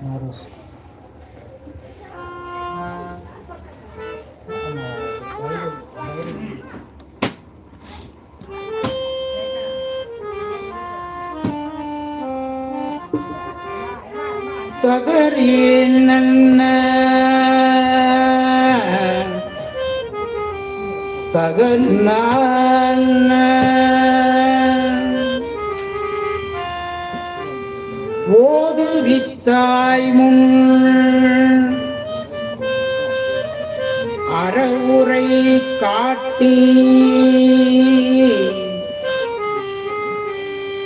ngurus Tagarinan Tagarinan தாய் முன். அறவுரை காட்டி.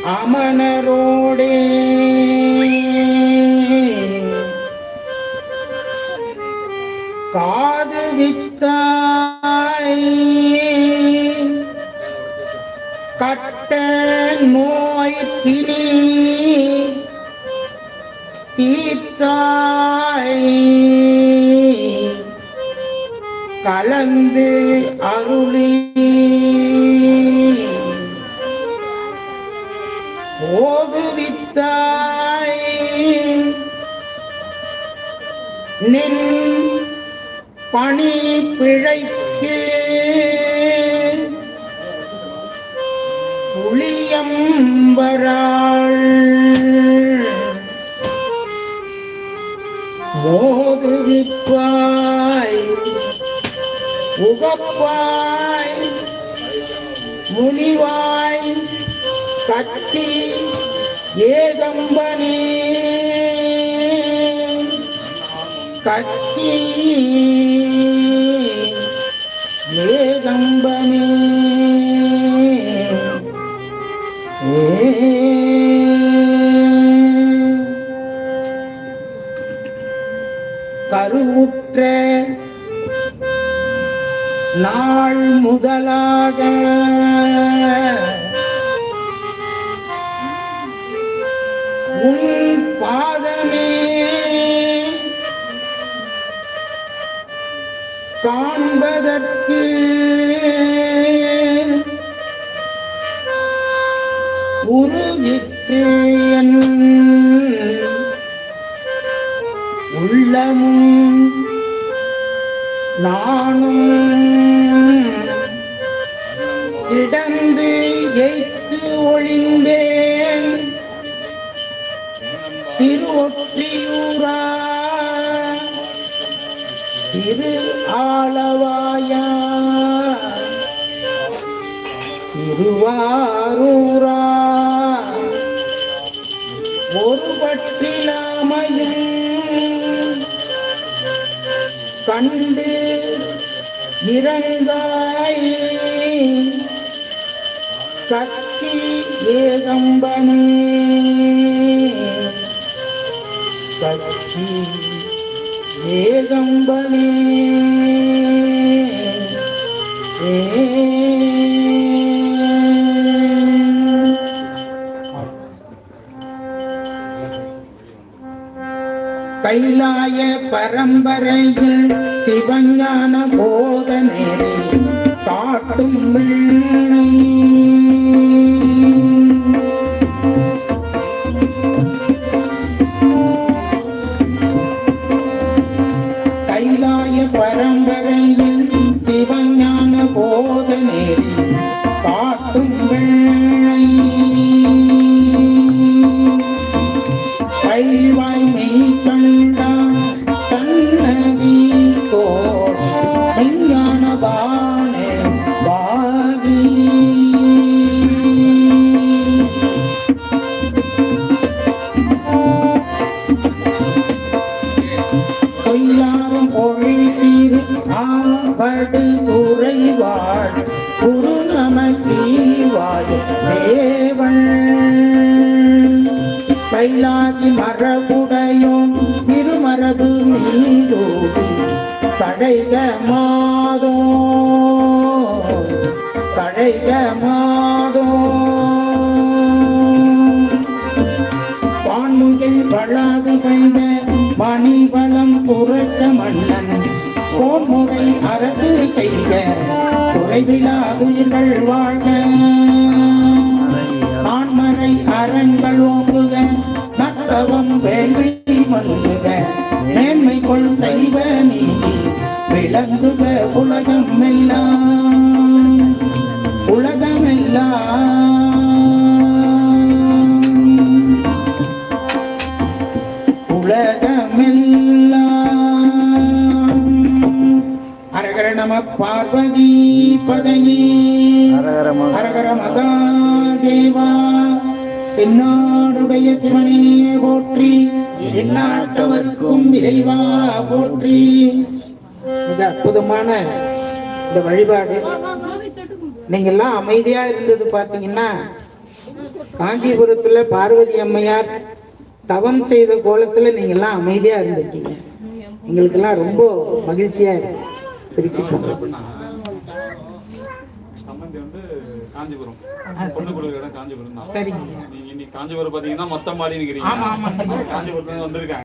அமனரோடே காது வித்தாய். கட்ட நோய் பிணி. தீர்த்தாய் கலந்து அருளி. ஓதுவித்தாய் நின் பணி பிழைக்கு புளியம்பராள். மோதுவிப்பாய் உகப்பாய் முனிவாய் கத்தி ஏகம்பனே. கத்தி ஏகம்பனே. நாள் முதலாக. உன் பாதமே காண்பதற்கு உருகிற்றேன். உள்ளமும் நானும் கிடந்து எய்த்து ஒளிந்தேன். திருவொற்றியூரா திரு ஆளவாயா திருவாரூரா. ஒரு பட்டிலாமையும் கண்டு இறந்தாய் கத்தி ஏகம்பனே. கத்தி ஏகம்பனே. கைலாய பரம்பரையில் சிவஞான பொழித்தீர் ஆவடு உறைவாள் குரு நமக்கீவாய் தேவன். கைலாதி மரபுடையும் திருமரபு நீதோடி தடைக மாதோ தடைக மா குறைவிலாதுயிர்கள் வாழ்க. ஆண்மறை அரண்கள் ஓம்புக நத்தவம் வேள்வி மல்லுக மேன்மை கொள் செய்வ நீதி விளங்குக உலகம் எல்லாம். உலகம் எல்லாம். உலகமெல்லாம் ஹரஹர நம பார்வதி பதனி ஹரஹர மகா- மகாதேவா தென்னாடுடைய சிவனே போற்றி எந்நாட்டவர்க்கும் இறைவா போற்றி மிக அற்புதமான இந்த வழிபாடு. நீங்க எல்லாம் அமைதியா இருந்தது பாத்தீங்கன்னா காஞ்சிபுரத்துல பார்வதி அம்மையார் தவம் செய்த கோலத்துல நீங்க எல்லாம் அமைதியா இருந்திருக்கீங்க. எங்களுக்கெல்லாம் ரொம்ப மகிழ்ச்சியா இருக்கு. திருச்சிக்கோங்க சம்பந்தி வந்து காஞ்சிபுரம். பொண்ணு கொடுக்குற இடம் காஞ்சிபுரம் தான். சரிங்க. நீங்க இன்னைக்கு காஞ்சிபுரம் பாத்தீங்கன்னா மொத்தம் மாடி நிக்கிறீங்க ஆமா, ஆமா. காஞ்சிபுரத்துல வந்திருக்காங்க.